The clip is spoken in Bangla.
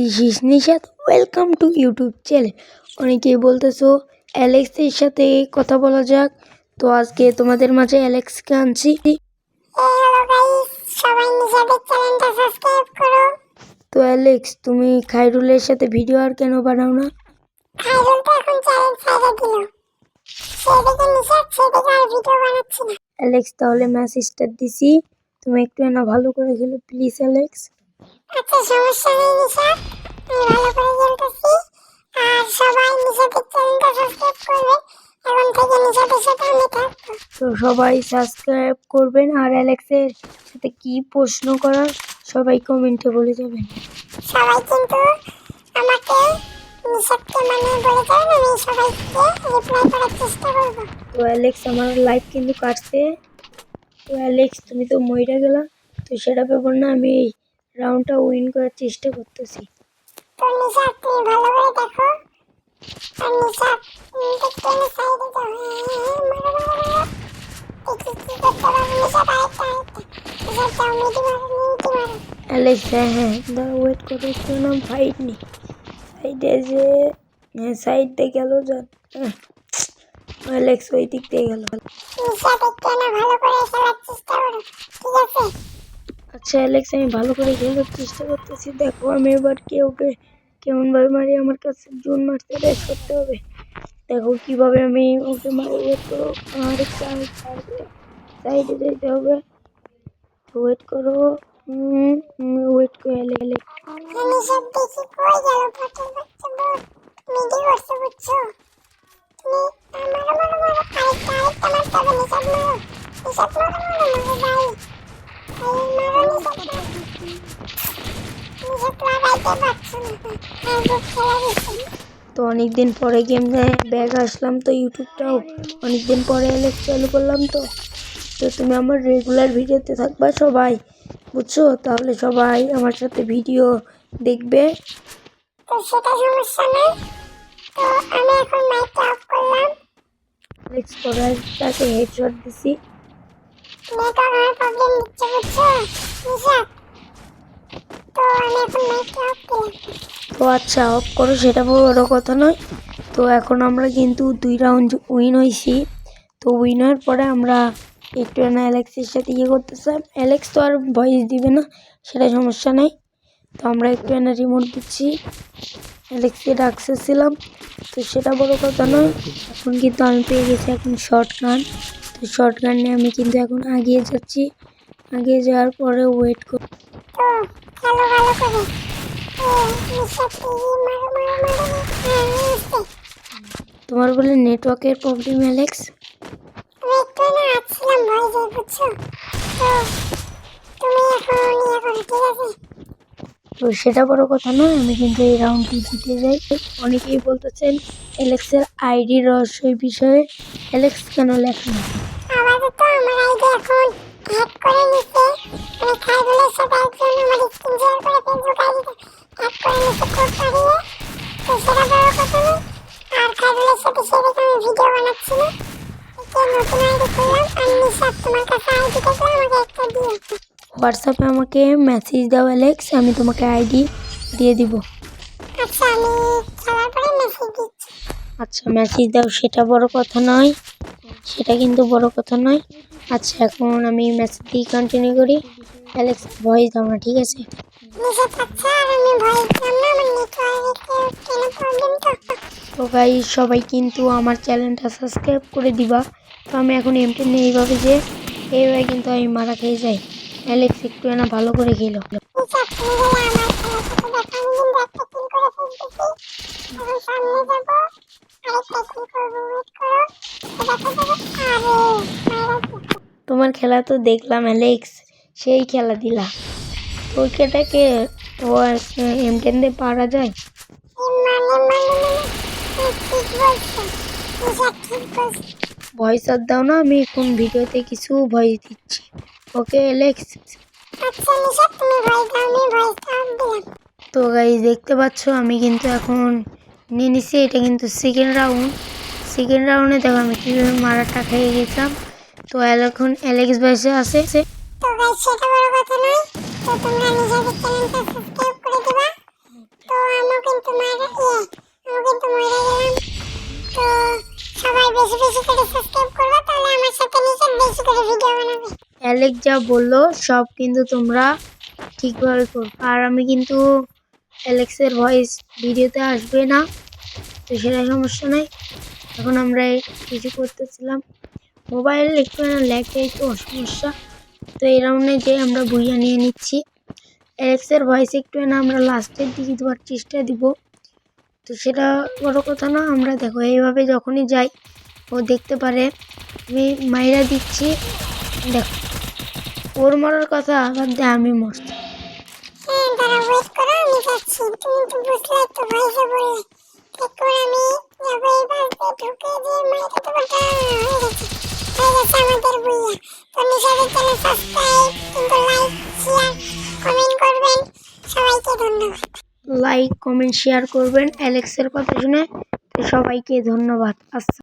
This is Nishad welcome to YouTube channel. অনেকেই বলতেছো অ্যালেক্সের সাথে কথা বলা যাক। তো আজকে তোমাদের মাঝে অ্যালেক্সকে আনছি। তো অ্যালেক্স তুমি খাইরুলের সাথে ভিডিও আর কেন বানাও না? অ্যালেক্স তাহলে স্টার্ট দিছি। তুমি একটু না ভালো করে খেলো প্লিজ অ্যালেক্স। আচ্ছা সমস্যা নেই আমি ভালো করে খেলতেছি আর সবাই নিজেদের চ্যানেলটা সাবস্ক্রাইব করবে। এখন থেকে সাথে আমি থাকব। তো সবাই সাবস্ক্রাইব করবেন। আর অ্যালেক্সের সাথে কি প্রশ্ন করার সবাই কমেন্টে বলে যাবেন। সবাই কিন্তু আমাকে নিষাদকে মানে বলে যাবেন আমি সবাইকে রিপ্লাই করার চেষ্টা করব। তো অ্যালেক্স আমার লাইফ কিন্তু কাটছে। তো অ্যালেক্স তুমি তো মইরা গেলা। তো সেটা ব্যাপার না আমি রাউন্ডটা উইন করার চেষ্টা করতেছি। হ্যাঁ, হ্যাঁ, অ্যালেক্স হ্যাঁ হ্যাঁ দাঁড়া ওয়েট করো একটু না ফাইট নি। সাইডে যে হ্যাঁ সাইড দিয়ে গেল যান হ্যাঁ অ্যালেক্স ওই দিক দিয়ে গেল। না ভালো করে খেলার চেষ্টা করো ঠিক আছে? আচ্ছা অ্যালেক্স আমি ভালো করে খেলার চেষ্টা করতেছি। দেখো আমি এবার কে ওকে কেমনভাবে মারি আমার কাছে জুন মারতে রেস করতে হবে। দেখো কীভাবে আমি ওকে মারি ওয়েট করো আর সাইডে যেতে হবে। ওয়েট করো। ওয়েট করে অ্যালেক্স হ্যাঁ, নিশাদ দেখি কই গেল? ফাটার বাচ্চা বল মিটি করছে বুঝছ? তুমি আহ, মারো মারো মারো আরেকটা আরেকটা মারতে হবে নিশাদ মারো। নিশাদ মারো মারো মারো ভাই তো অনেকদিন পরে গেম ব্যাগ আসলাম তো ইউটিউবটাও। অনেকদিন পরে অ্যালেক্স চালু করলাম তো। তো তুমি আমার রেগুলার ভিডিওতে থাকবা সবাই বুঝছ? তাহলে সবাই আমার সাথে ভিডিও দেখবে। তো সেটা সমস্যা নেই। তো আমি এখন মাইকটা অফ করলাম। অ্যালেক্স করার তাকে হেডশট দিছি। আচ্ছা অফ করো, সেটা বড় কথা নয়। তো এখন আমরা কিন্তু দুই রাউন্ড উইন হয়েছি। তো উইন হওয়ার পরে আমরা একটু না অ্যালেক্সের সাথে ইয়ে করতেছিলাম। অ্যালেক্স তো আর ভয়েস দিবে না, সেটা সমস্যা নেই। তো আমরা একটু না রিমোট দিচ্ছি। অ্যালেক্সকে ডাকতেছিলাম। তো সেটা বড় কথা নয়। এখন কিন্তু আমি পেয়ে গেছি এখন শর্ট গান তো শর্ট গান নিয়ে আমি কিন্তু এখন আগিয়ে যাচ্ছি। আগিয়ে যাওয়ার পরে ওয়েট কর ভালো হ্যাঁ তোমার বলে নেটওয়ার্কের প্রবলেম অ্যালেক্স আমি না আসছিলাম ভয় যাই বুঝছ? তো তুমি এখন ইয়ে করো ঠিক আছে? তো সেটা বড় কথা নয় আমি কিন্তু এই রাউন্ডটি জিতে যাই। অনেকেই বলতেছেন অ্যালেক্সের আইডি রহস্যের বিষয়ে। অ্যালেক্স কেন লেখা আপাতত আমার আইডি এখন হ্যাক করে নিছে। মানে খাইরুলের সাথে একজন আমার স্ক্রিন শেয়ার করে ফেসবুক আইডিতে হ্যাক করে নিছে কোড পাঠিয়ে তো সেটা বড় কথা আর সাথে সেদিকে আমি ভিডিও বানাচ্ছি না। এতে নতুন আইডি করলাম। আর নিশাদ তোমার কাছে আইডি থাকলে আমাকে একটা দিও হোয়াটসঅ্যাপে আমাকে মেসেজ দাও অ্যালেক্স আমি তোমাকে আইডি দিয়ে দিব। আচ্ছা আমি খেলার পরে মেসেজ দিচ্ছি। আচ্ছা মেসেজ দাও সেটা বড় কথা নয়। সেটা কিন্তু বড় কথা নয়। আচ্ছা এখন আমি মেসেজ দিয়ে কন্টিনিউ করি। অ্যালেক্স ভয়েস দাও না ঠিক আছে? তো? গাই সবাই কিন্তু আমার চ্যানেলটা সাবস্ক্রাইব করে দিবা। তো আমি এখন এমটি নেই এইভাবে যে এইভাবে কিন্তু আমি মারা খেয়ে যাই। অ্যালেক্স একটু না ভালো করে খেলো। সামনে তোমার খেলা তো দেখলাম, অ্যালেক্স। সেই খেলা দিলা। ও এম টেন পারা যায়? ভয়েস আর দাও না, আমি এখন ভিডিওতে কিছু ভয়েস দিচ্ছি। ওকে অ্যালেক্স তো গাই দেখতে পাচ্ছ, আমি কিন্তু এখন নিয়ে নিছি এটা কিন্তু সেকেন্ড রাউন্ড সেকেন্ড রাউন্ডে দেখো আমি কীভাবে মারাটা খেয়ে গেছিলাম। তো এখন অ্যালেক্স বয়সে আছে। অ্যালেক যা বলল সব কিন্তু তোমরা ঠিকভাবে করব। আর আমি কিন্তু অ্যালেক্সের ভয়েস ভিডিওতে আসবে না, তো সেটা সমস্যা নাই। এখন আমরা কিছু করতেছিলাম। মোবাইল একটু ল্যাগটাই একটু সমস্যা। তো এই রাউন্ডে যে আমরা বুইয়া নিয়ে নিচ্ছি। অ্যালেক্সের ভয়েস একটু না, আমরা লাস্টের দিকে দেওয়ার চেষ্টা দিব। তো সেটা বড় কথা না, আমরা দেখো এইভাবে যখনই যাই, ও দেখতে পারে। আমি মাইরা দিচ্ছি। দেখো, ওর মরার কথা আবার দিয়ে আমি মরছি। তারা ওয়েট করো, আমি যাচ্ছি। তুমি তো বুঝলে তো ভয়েসে বললে তারপর আমি যাব এই বাস ঢুকে যে মাইটা তো বলতে, হয়ে গেছে হয়ে গেছে আমাদের বইয়া। তো চ্যানেল সাবস্ক্রাইব কিন্তু লাইক শেয়ার কমেন্ট করবেন। সবাইকে ধন্যবাদ। লাইক কমেন্ট শেয়ার করবেন। অ্যালেক্সের কথা শুনে সবাইকে ধন্যবাদ। আচ্ছা